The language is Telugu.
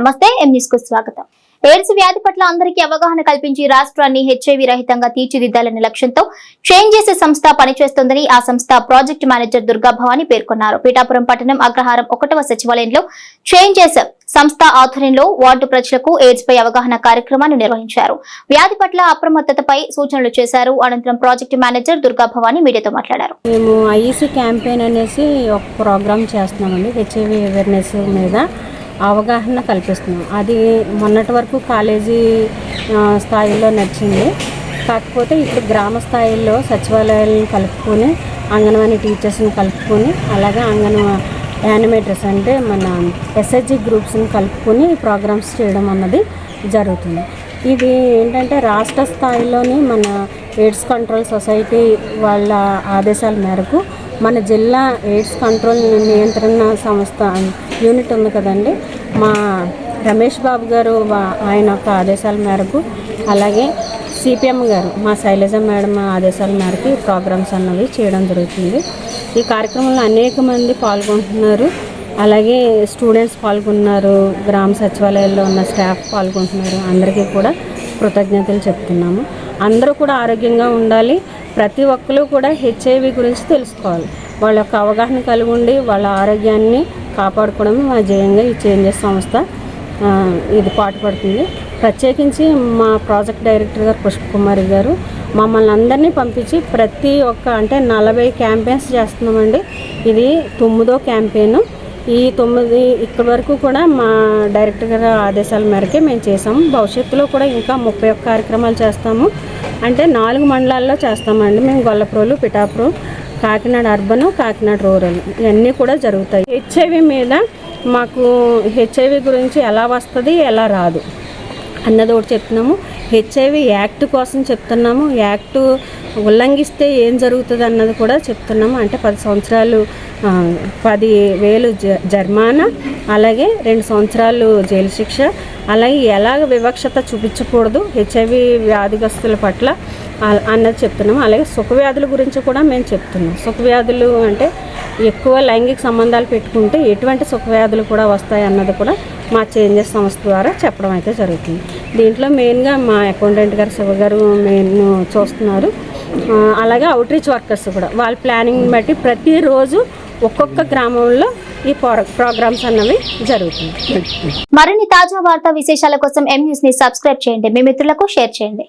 నమస్తే ఎం న్యూస్కు స్వాగతం. ఎయిడ్స్ వ్యాధి పట్ల అందరికీ అవగాహన కల్పించి రాష్ట్రాన్ని హెచ్ఐవి రహితంగా తీర్చిదిద్దాలనే లక్ష్యంతో చేంజ్ చేసే సంస్థ పనిచేస్తోందని ఆ సంస్థ ప్రాజెక్ట్ మేనేజర్ దుర్గా భవాని పేర్కొన్నారు. పీఠాపురం పట్టణం అగ్రహారం ఒకటవ సచివాలయంలో చేంజ్ చేసే సంస్థ ఆధ్వర్యంలో వార్డు ప్రజలకు ఎయిడ్స్ పై అవగాహన కార్యక్రమాన్ని నిర్వహించారు. వ్యాధి పట్ల అప్రమత్తతపై సూచనలు చేశారు. అనంతరం ప్రాజెక్ట్ మేనేజర్ దుర్గా భవాని మీడియాతో మాట్లాడారు. మేము ఐఈసీ క్యాంపెయిన్ అనేసి ఒక ప్రోగ్రామ్ చేస్తున్నామండి. హెచ్ఐవి అవేర్నెస్ మీద అవగాహన కల్పిస్తున్నాం. అది మొన్నటి వరకు కాలేజీ స్థాయిలో నడిచింది. కాకపోతే ఇప్పుడు గ్రామ స్థాయిలో సచివాలయాలను కలుపుకొని అంగన్వాడీ టీచర్స్ని కలుపుకొని అలాగే అంగన్వా యానిమేటర్స్ అంటే మన ఎస్హెచ్జి గ్రూప్స్ని కలుపుకొని ప్రోగ్రామ్స్ చేయడం అన్నది జరుగుతుంది. ఇది ఏంటంటే రాష్ట్ర స్థాయిలోని మన ఎయిడ్స్ కంట్రోల్ సొసైటీ వాళ్ళ ఆదేశాల మేరకు మన జిల్లా ఎయిడ్స్ కంట్రోల్ నియంత్రణ సంస్థ యూనిట్ ఉంది కదండి. మా రమేష్ బాబు గారు వా- ఆయన యొక్క ఆదేశాల మేరకు అలాగే సిపిఎం గారు మా శైలజ మేడం ఆదేశాల మేరకు ఈ ప్రోగ్రామ్స్ అన్నవి చేయడం జరుగుతుంది. ఈ కార్యక్రమంలో అనేక మంది పాల్గొంటున్నారు. అలాగే స్టూడెంట్స్ పాల్గొన్నారు గ్రామ సచివాలయాల్లో ఉన్న స్టాఫ్ పాల్గొంటున్నారు. అందరికీ కూడా కృతజ్ఞతలు చెప్తున్నాము. అందరూ కూడా ఆరోగ్యంగా ఉండాలి. ప్రతి ఒక్కరు కూడా హెచ్ఐవి గురించి తెలుసుకోవాలి. వాళ్ళ యొక్క అవగాహన కలిగి ఉండి వాళ్ళ ఆరోగ్యాన్ని కాపాడుకోవడం మా జయంగా ఈ చేంజెస్ సంస్థ ఇది పాటుపడుతుంది. ప్రత్యేకించి మా ప్రాజెక్ట్ డైరెక్టర్ గారు పుష్పకుమారి గారు మమ్మల్ని అందరినీ పంపించి ప్రతి ఒక్క అంటే నలభై క్యాంపెయిన్స్ చేస్తున్నామండి. ఇది తొమ్మిదో క్యాంపెయిన్. ఈ తొమ్మిది ఇక్కడి వరకు కూడా మా డైరెక్టర్ గారి ఆదేశాల మేరకే మేము చేసాము భవిష్యత్తులో కూడా ఇంకా ముప్పై ఒక్క కార్యక్రమాలు చేస్తాము. అంటే నాలుగు మండలాల్లో చేస్తామండి. మేము గొల్లప్రోలు పిఠాపురం కాకినాడ అర్బన్ కాకినాడ రూరల్. ఇవన్నీ కూడా జరుగుతాయి. హెచ్ఐవి మీద మాకు హెచ్ఐవి గురించి ఎలా వస్తుంది ఎలా రాదు అన్నది ఒకటి చెప్తున్నాము. హెచ్ఐవి యాక్ట్ కోసం చెప్తున్నాము. యాక్ట్ ఉల్లంఘిస్తే ఏం జరుగుతుంది అన్నది కూడా చెప్తున్నాము. అంటే పది సంవత్సరాలు పది వేలు జ జర్మానా అలాగే రెండు సంవత్సరాలు జైలు శిక్ష. అలాగే ఎలాగ వివక్షత చూపించకూడదు. హెచ్ఐవి వ్యాధిగ్రస్తుల పట్ల అన్నది చెప్తున్నాము అలాగే సుఖవ్యాధుల గురించి కూడా మేము చెప్తున్నాం. సుఖ వ్యాధులు అంటే ఎక్కువ లైంగిక సంబంధాలు పెట్టుకుంటే ఎటువంటి సుఖవ్యాధులు కూడా వస్తాయి అన్నది కూడా మా చేంజెస్ సంస్థ ద్వారా చెప్పడం అయితే జరుగుతుంది. దీంట్లో మెయిన్గా మా అకౌంటెంట్ గారు శివ గారు మెయిన్ చూస్తున్నారు. అలాగే అవుట్రీచ్ వర్కర్స్ కూడా. వాళ్ళ ప్లానింగ్ బట్టి ప్రతిరోజు ఒక్కొక్క గ్రామంలో ఈ ప్రోగ్రామ్స్ అన్నవి జరుగుతుంది. మరిన్ని తాజా వార్తా విశేషాల కోసం ఎం న్యూస్ని సబ్స్క్రైబ్ చేయండి. మీ మిత్రులకు షేర్ చేయండి.